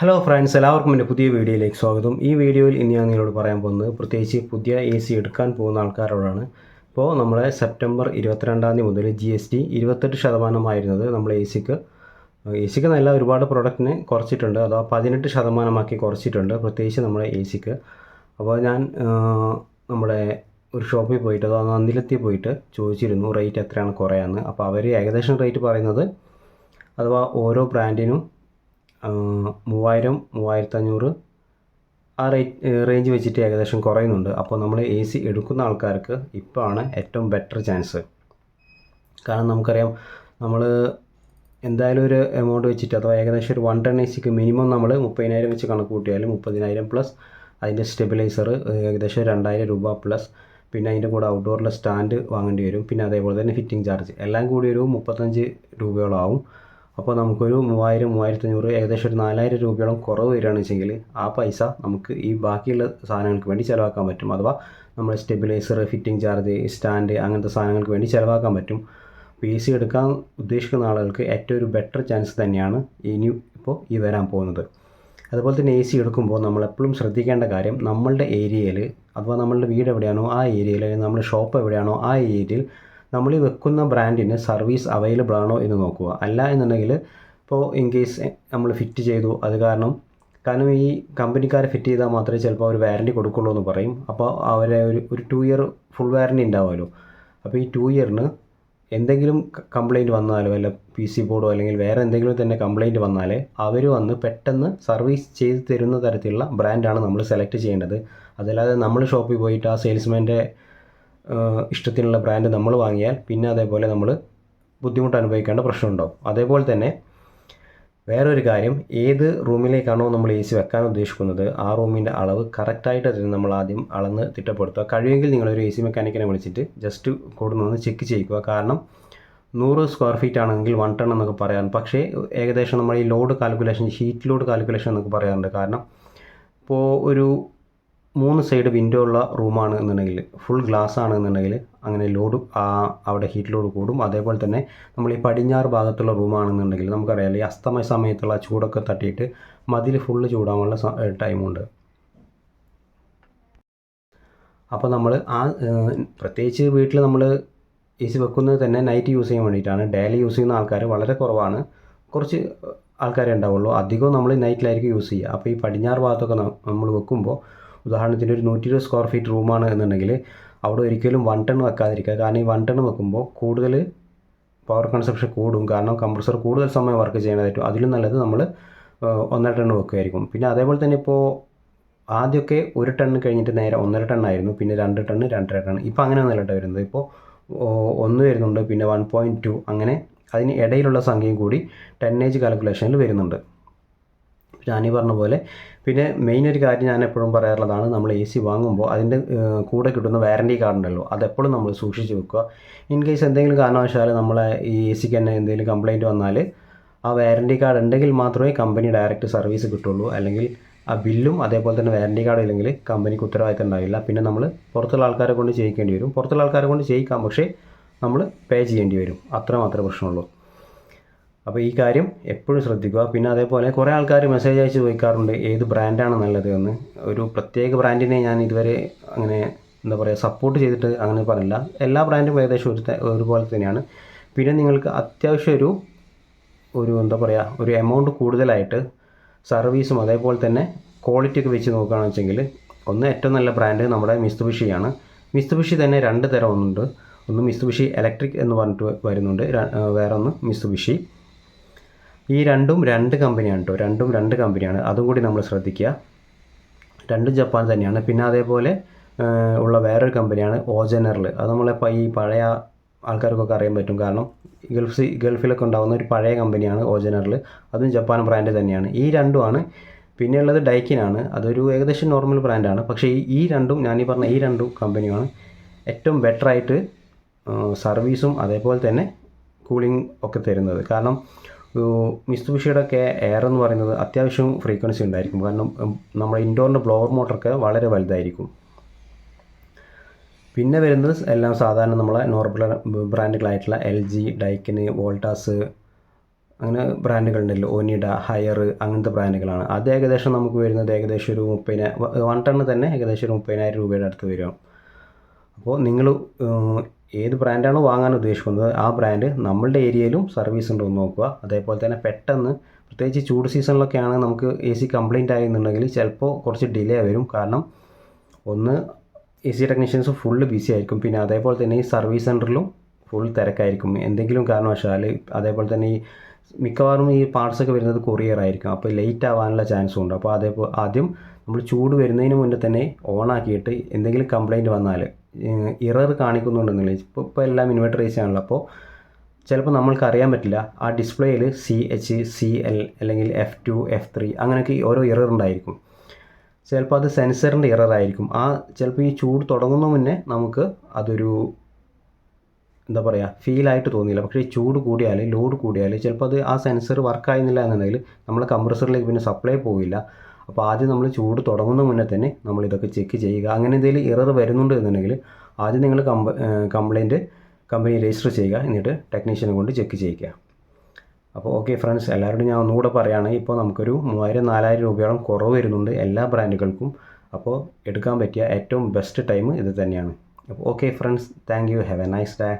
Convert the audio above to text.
Hello friends എല്ലാവർക്കും എന്റെ പുതിയ വീഡിയോയിലേക്ക് സ്വാഗതം. ഈ വീഡിയോയിൽ ഇനി ഞാൻ നിങ്ങളോട് പറയാൻ പോകുന്നത് പ്രത്യേകിച്ച് പുതിയ എ സി എടുക്കാൻ പോകുന്ന ആൾക്കാരോടാണ്. ഇപ്പോൾ നമ്മളെ സെപ്റ്റംബർ ഇരുപത്തിരണ്ടാം തീയതി മുതൽ ജി എസ് ടി ഇരുപത്തെട്ട് ശതമാനമായിരുന്നത് നമ്മൾ എ സിക്ക് എ സിക്ക് നല്ല ഒരുപാട് പ്രൊഡക്റ്റിന് കുറച്ചിട്ടുണ്ട്. അഥവാ പതിനെട്ട് ശതമാനമാക്കി കുറച്ചിട്ടുണ്ട് പ്രത്യേകിച്ച് നമ്മുടെ എ സിക്ക് അപ്പോൾ ഞാൻ നമ്മുടെ ഒരു ഷോപ്പിൽ പോയിട്ട് അതോ നന്ദിലെത്തി പോയിട്ട് ചോദിച്ചിരുന്നു റേറ്റ് എത്രയാണ് കുറയാന്ന്. അപ്പോൾ അവർ ഏകദേശം റേറ്റ് പറയുന്നത് അഥവാ ഓരോ ബ്രാൻഡിനും മൂവായിരം മൂവായിരത്തഞ്ഞൂറ് ആ റേറ്റ് റേഞ്ച് വെച്ചിട്ട് ഏകദേശം കുറയുന്നുണ്ട്. അപ്പോൾ നമ്മൾ എ സി എടുക്കുന്ന ആൾക്കാർക്ക് ഇപ്പോൾ ആണ് ഏറ്റവും ബെറ്റർ ചാൻസ് കാരണം നമുക്കറിയാം നമ്മൾ എന്തായാലും ഒരു എമൗണ്ട് വെച്ചിട്ട് അഥവാ ഏകദേശം ഒരു വൺ ടൺ എ സിക്ക് മിനിമം നമ്മൾ മുപ്പതിനായിരം വെച്ച് കണക്ക് കൂട്ടിയാൽ മുപ്പതിനായിരം പ്ലസ് അതിന്റെ സ്റ്റെബിലൈസർ ഏകദേശം രണ്ടായിരം രൂപ പ്ലസ് പിന്നെ അതിന്റെ കൂടെ ഔട്ട്ഡോറിലെ സ്റ്റാൻഡ് വാങ്ങേണ്ടി വരും. പിന്നെ അതേപോലെ തന്നെ ഫിറ്റിംഗ് ചാർജ് എല്ലാം കൂടി ഒരു മുപ്പത്തഞ്ച് രൂപയോളം ആവും. അപ്പോൾ നമുക്കൊരു മൂവായിരം മൂവായിരത്തഞ്ഞൂറ് ഏകദേശം ഒരു നാലായിരം രൂപയോളം കുറവ് വരികയാണെന്ന് വെച്ചെങ്കിൽ ആ പൈസ നമുക്ക് ഈ ബാക്കിയുള്ള സാധനങ്ങൾക്ക് വേണ്ടി ചിലവാക്കാൻ പറ്റും. അഥവാ നമ്മൾ സ്റ്റെബിലൈസർ ഫിറ്റിംഗ് ചാർജ് സ്റ്റാൻഡ് അങ്ങനത്തെ സാധനങ്ങൾക്ക് വേണ്ടി ചിലവാക്കാൻ പറ്റും. പി സി എടുക്കാൻ ഉദ്ദേശിക്കുന്ന ആളുകൾക്ക് ഏറ്റവും ഒരു ബെറ്റർ ചാൻസ് തന്നെയാണ് ഇനി ഇപ്പോൾ ഈ വരാൻ പോകുന്നത്. അതുപോലെ തന്നെ എ സി എടുക്കുമ്പോൾ നമ്മളെപ്പോഴും ശ്രദ്ധിക്കേണ്ട കാര്യം നമ്മളുടെ ഏരിയയിൽ അഥവാ നമ്മളുടെ വീട് എവിടെയാണോ ആ ഏരിയയിൽ നമ്മുടെ ഷോപ്പ് എവിടെയാണോ ആ ഏരിയയിൽ നമ്മൾ ഈ വെക്കുന്ന ബ്രാൻഡിന് സർവീസ് അവൈലബിൾ ആണോ എന്ന് നോക്കുക. അല്ല എന്നുണ്ടെങ്കിൽ ഇപ്പോൾ ഇൻ കേസ് നമ്മൾ ഫിറ്റ് ചെയ്തു അത് കാരണം കാരണം ഈ കമ്പനിക്കാരെ ഫിറ്റ് ചെയ്താൽ മാത്രമേ ചിലപ്പോൾ അവർ വാറന്റി കൊടുക്കുള്ളൂ എന്ന് പറയും. അപ്പോൾ അവരെ ഒരു ഒരു ടു ഇയർ ഫുൾ വാറന്റി ഉണ്ടാവുമല്ലോ. അപ്പോൾ ഈ ടു ഇയറിന് എന്തെങ്കിലും കംപ്ലൈന്റ് വന്നാലോ അല്ല പി സി ബോർഡോ അല്ലെങ്കിൽ വേറെ എന്തെങ്കിലും തന്നെ കംപ്ലൈന്റ് വന്നാലേ അവർ വന്ന് പെട്ടെന്ന് സർവീസ് ചെയ്ത് തരുന്ന തരത്തിലുള്ള ബ്രാൻഡാണ് നമ്മൾ സെലക്ട് ചെയ്യേണ്ടത്. അതല്ലാതെ നമ്മൾ ഷോപ്പിൽ പോയിട്ട് ആ സെയിൽസ്മാന്റെ ഇഷ്ടത്തിനുള്ള ബ്രാൻഡ് നമ്മൾ വാങ്ങിയാൽ പിന്നെ അതേപോലെ നമ്മൾ ബുദ്ധിമുട്ട് അനുഭവിക്കേണ്ട പ്രശ്നമുണ്ടോ അതേപോലെ തന്നെ വേറൊരു കാര്യം ഏത് റൂമിലേക്കാണോ നമ്മൾ എ സി വെക്കാൻ ഉദ്ദേശിക്കുന്നത് ആ റൂമിന്റെ അളവ് കറക്റ്റായിട്ട് അതിന് നമ്മൾ ആദ്യം അളന്ന് തിട്ടപ്പെടുത്തുക. കഴിയുമെങ്കിൽ നിങ്ങളൊരു എ സി മെക്കാനിക്കിനെ വിളിച്ചിട്ട് ജസ്റ്റ് കൊടുന്നൊന്ന് ചെക്ക് ചെയ്യിക്കുക. കാരണം നൂറ് സ്ക്വയർ ഫീറ്റ് ആണെങ്കിൽ വൺ ടൺ എന്നൊക്കെ പറയാൻ പക്ഷേ ഏകദേശം നമ്മൾ ഈ load calculation sheet load calculation എന്നൊക്കെ പറയാറുണ്ട്. കാരണം ഇപ്പോൾ ഒരു മൂന്ന് സൈഡ് വിൻഡോ ഉള്ള റൂമാണ് എന്നുണ്ടെങ്കിൽ ഫുൾ ഗ്ലാസ് ആണ് എന്നുണ്ടെങ്കിൽ അങ്ങനെ ലോഡ് അവിടെ ഹീറ്റ് ലോഡ് കൂടും. അതേപോലെ തന്നെ നമ്മൾ ഈ പടിഞ്ഞാറ് ഭാഗത്തുള്ള റൂമാണെന്നുണ്ടെങ്കിൽ നമുക്കറിയാം ഈ അസ്തമയ സമയത്തുള്ള ചൂടൊക്കെ തട്ടിയിട്ട് മതിൽ ഫുള്ള് ചൂടാവാനുള്ള ടൈമുണ്ട് അപ്പോൾ നമ്മൾ ആ പ്രത്യേകിച്ച് വീട്ടിൽ നമ്മൾ എ സി വെക്കുന്നത് തന്നെ നൈറ്റ് യൂസ് ചെയ്യാൻ വേണ്ടിയിട്ടാണ്. ഡെയിലി യൂസ് ചെയ്യുന്ന ആൾക്കാർ വളരെ കുറവാണ്. കുറച്ച് ആൾക്കാരെ ഉണ്ടാവുള്ളൂ. അധികവും നമ്മൾ നൈറ്റിലായിരിക്കും യൂസ് ചെയ്യുക അപ്പോൾ ഈ പടിഞ്ഞാറ് ഭാഗത്തൊക്കെ നമ്മൾ വെക്കുമ്പോൾ ഉദാഹരണത്തിന് ഒരു നൂറ്റി ഇരുപത് സ്ക്വയർ ഫീറ്റ് റൂമാണ് എന്നുണ്ടെങ്കിൽ അവിടെ ഒരിക്കലും വൺ ടൺ വെക്കാതിരിക്കുക. കാരണം ഈ വൺ ടൺ വെക്കുമ്പോൾ കൂടുതൽ പവർ കൺസപ്ഷൻ കൂടും. കാരണം കംപ്രസർ കൂടുതൽ സമയം വർക്ക് ചെയ്യണതായിട്ടും അതിലും നല്ലത് നമ്മൾ ഒന്നര ടൺ വെക്കുമായിരിക്കും. പിന്നെ അതേപോലെ തന്നെ ഇപ്പോൾ ആദ്യമൊക്കെ ഒരു ടൺ കഴിഞ്ഞിട്ട് നേരെ ഒന്നര ആയിരുന്നു. പിന്നെ രണ്ട് ടൺ രണ്ടര ടൺ ഇപ്പോൾ അങ്ങനെ ടൺ വരുന്നത്. ഇപ്പോൾ ഒന്ന് വരുന്നുണ്ട് പിന്നെ വൺ പോയിന്റ് ടു അങ്ങനെ അതിന് ഇടയിലുള്ള സംഖ്യയും കൂടി ടെന്നേജ് കാൽക്കുലേഷനിൽ വരുന്നുണ്ട്. ഞാനീ പറഞ്ഞ പോലെ. പിന്നെ മെയിൻ ഒരു കാര്യം ഞാൻ എപ്പോഴും പറയാറുള്ളതാണ് നമ്മൾ എ സി വാങ്ങുമ്പോൾ അതിന്റെ കൂടെ കിട്ടുന്ന വാറന്റി കാർഡ് ഉണ്ടല്ലോ അതെപ്പോഴും നമ്മൾ സൂക്ഷിച്ച് വെക്കുക. ഇൻ കേസ് എന്തെങ്കിലും കാരണവശാൽ നമ്മളെ ഈ എ സിക്ക് തന്നെ എന്തെങ്കിലും കംപ്ലൈന്റ് വന്നാൽ ആ വാറന്റി കാർഡ് ഉണ്ടെങ്കിൽ മാത്രമേ കമ്പനി ഡയറക്റ്റ് സർവീസ് കിട്ടുള്ളൂ. അല്ലെങ്കിൽ ആ ബില്ലും അതേപോലെ തന്നെ വാറന്റി കാർഡ് ഇല്ലെങ്കിൽ കമ്പനിക്ക് ഉത്തരവാദിത്തം ഉണ്ടാവില്ല. പിന്നെ നമ്മൾ പുറത്തുള്ള ആൾക്കാരെ കൊണ്ട് ചെയ്യിക്കേണ്ടി വരും. പുറത്തുള്ള ആൾക്കാരെ കൊണ്ട് ചെയ്യിക്കാം പക്ഷേ നമ്മൾ പേ ചെയ്യേണ്ടി വരും. അത്ര മാത്രമേ പ്രശ്നമുള്ളൂ. അപ്പോൾ ഈ കാര്യം എപ്പോഴും ശ്രദ്ധിക്കുക. പിന്നെ അതേപോലെ കുറേ ആൾക്കാർ മെസ്സേജ് അയച്ച് ചോദിക്കാറുണ്ട് ഏത് ബ്രാൻഡാണ് നല്ലത് എന്ന്. ഒരു പ്രത്യേക ബ്രാൻഡിനെ ഞാൻ ഇതുവരെ അങ്ങനെ എന്താ പറയുക സപ്പോർട്ട് ചെയ്തിട്ട് അങ്ങനെ പറയില്ല എല്ലാ ബ്രാൻഡും ഏകദേശം ഒരു ഒരുപോലെ തന്നെയാണ്. പിന്നെ നിങ്ങൾക്ക് അത്യാവശ്യം ഒരു ഒരു എന്താ പറയുക ഒരു എമൗണ്ട് കൂടുതലായിട്ട് സർവീസും അതേപോലെ തന്നെ ക്വാളിറ്റി ഒക്കെ വെച്ച് നോക്കുകയാണെന്ന് വെച്ചെങ്കിൽ ഒന്ന് ഏറ്റവും നല്ല ബ്രാൻഡ് നമ്മുടെ മിസ്തുബിഷിയാണ് മിസ്തുബിഷി തന്നെ രണ്ട് തരം ഒന്നുണ്ട്. ഒന്ന് മിസ്തുബിഷി ഇലക്ട്രിക് എന്ന് പറഞ്ഞിട്ട് വരുന്നുണ്ട്. വേറെ ഒന്ന് മിസ്തുബിഷി ഈ രണ്ടും രണ്ട് കമ്പനിയാണ് കേട്ടോ രണ്ടും രണ്ട് കമ്പനിയാണ്. അതും കൂടി നമ്മൾ ശ്രദ്ധിക്കുക രണ്ടും ജപ്പാൻ തന്നെയാണ്. പിന്നെ അതേപോലെ ഉള്ള വേറൊരു കമ്പനിയാണ് ഓജനറിൽ. അത് നമ്മളിപ്പോൾ ഈ പഴയ ആൾക്കാർക്കൊക്കെ അറിയാൻ പറ്റും. കാരണം ഗൾഫ് ഗൾഫിലൊക്കെ ഉണ്ടാകുന്ന ഒരു പഴയ കമ്പനിയാണ് ഓജനറിൽ. അതും ജപ്പാൻ ബ്രാൻഡ് തന്നെയാണ്. ഈ രണ്ടുമാണ്. പിന്നെയുള്ളത് ഡൈക്കിനാണ്. അതൊരു ഏകദേശം നോർമൽ ബ്രാൻഡാണ് പക്ഷേ ഈ രണ്ടും ഞാനീ പറഞ്ഞ ഈ രണ്ടും കമ്പനിയാണ് ഏറ്റവും ബെറ്റർ ആയിട്ട് സർവീസും അതേപോലെ തന്നെ കൂളിംഗ് ഒക്കെ തരുന്നത്. കാരണം മിസ്തുബിഷിയുടെ ഒക്കെ എയർ എന്ന് പറയുന്നത് അത്യാവശ്യം ഫ്രീക്വൻസി ഉണ്ടായിരിക്കും. കാരണം നമ്മുടെ ഇൻഡോറിന്റെ ബ്ലോവർ മോട്ടറൊക്കെ വളരെ വലുതായിരിക്കും. പിന്നെ വരുന്നത് എല്ലാം സാധാരണ നമ്മളെ നോർമൽ ബ്രാൻഡുകളായിട്ടുള്ള എൽ ജി ഡൈക്കിന് വോൾട്ടാസ് അങ്ങനെ ബ്രാൻഡുകളുണ്ടല്ലോ. ഒനിഡ ഹയർ അങ്ങനത്തെ ബ്രാൻഡുകളാണ്. അത് ഏകദേശം നമുക്ക് വരുന്നത് ഏകദേശം ഒരു മുപ്പതിന വൺ ടണ്ണ് തന്നെ ഏകദേശം ഒരു മുപ്പതിനായിരം രൂപയുടെ അടുത്ത് വരും. അപ്പോൾ നിങ്ങൾ ഏത് ബ്രാൻഡാണോ വാങ്ങാൻ ഉദ്ദേശിക്കുന്നത് ആ ബ്രാൻഡ് നമ്മളുടെ ഏരിയയിലും സർവീസ് ഉണ്ടോ എന്ന് നോക്കുക. അതേപോലെ തന്നെ പെട്ടെന്ന് പ്രത്യേകിച്ച് ചൂട് സീസണിലൊക്കെയാണ് നമുക്ക് എ സി കംപ്ലൈന്റ് ആയെന്നുണ്ടെങ്കിൽ ചിലപ്പോൾ കുറച്ച് ഡിലേ വരും. കാരണം ഒന്ന് A C technicians full busy ആയിരിക്കും. പിന്നെ അതേപോലെ തന്നെ ഈ സർവീസ് സെന്ററിലും ഫുൾ തിരക്കായിരിക്കും. എന്തെങ്കിലും കാരണവശാൽ അതേപോലെ തന്നെ ഈ മിക്കവാറും ഈ പാർട്സൊക്കെ വരുന്നത് കൊറിയർ ആയിരിക്കും. അപ്പോൾ ലേറ്റ് ആവാനുള്ള ചാൻസും ഉണ്ട്. അപ്പോൾ അതേപോലെ ആദ്യം നമ്മൾ ചൂട് വരുന്നതിന് മുന്നേ തന്നെ ഓണാക്കിയിട്ട് എന്തെങ്കിലും കംപ്ലൈന്റ് വന്നാൽ ഇറർ കാണിക്കുന്നുണ്ടെന്നില്ല ഇപ്പോൾ ഇപ്പോൾ എല്ലാം ഇൻവെർട്ടർ ഏസി ആണല്ലോ അപ്പോൾ ചിലപ്പോൾ നമ്മൾക്ക് അറിയാൻ പറ്റില്ല. ആ ഡിസ്പ്ലേയിൽ സി എച്ച് സി എൽ അല്ലെങ്കിൽ എഫ് ടു എഫ് ത്രീ അങ്ങനെയൊക്കെ ഓരോ ഇറർ ഉണ്ടായിരിക്കും. ചിലപ്പോൾ അത് സെൻസറിന്റെ ഇറർ ആയിരിക്കും. ആ ചിലപ്പോൾ ഈ ചൂട് തുടങ്ങുന്ന മുന്നേ നമുക്ക് അതൊരു എന്താ പറയുക ഫീലായിട്ട് തോന്നിയില്ല. പക്ഷേ ചൂട് കൂടിയാൽ ലോഡ് കൂടിയാൽ ചിലപ്പോൾ അത് ആ സെൻസർ വർക്ക് ആയിരുന്നില്ല എന്നുണ്ടെങ്കിൽ നമ്മൾ കംപ്രസറിലേക്ക് പിന്നെ സപ്ലൈ പോവില്ല. അപ്പോൾ ആദ്യം നമ്മൾ ചൂട് തുടങ്ങുന്ന മുന്നേ തന്നെ നമ്മൾ ഇതൊക്കെ ചെക്ക് ചെയ്യുക. അങ്ങനെ എന്തെങ്കിലും ഇറർ വരുന്നുണ്ട് എന്നുണ്ടെങ്കിൽ ആദ്യം നിങ്ങൾ കമ്പ കംപ്ലയിന്റ് കമ്പനി രജിസ്റ്റർ ചെയ്യുക. എന്നിട്ട് ടെക്നീഷ്യനെ കൊണ്ട് ചെക്ക് ചെയ്യുക അപ്പോൾ ഓക്കെ ഫ്രണ്ട്സ് എല്ലാവരോടും ഞാൻ ഒന്നുകൂടെ പറയുകയാണ് ഇപ്പോൾ നമുക്കൊരു മൂവായിരം നാലായിരം രൂപയോളം കുറവ് വരുന്നുണ്ട് എല്ലാ ബ്രാൻഡുകൾക്കും അപ്പോൾ എടുക്കാൻ പറ്റിയ ഏറ്റവും ബെസ്റ്റ് ടൈം ഇത് തന്നെയാണ്. അപ്പോൾ okay friends thank you have a nice day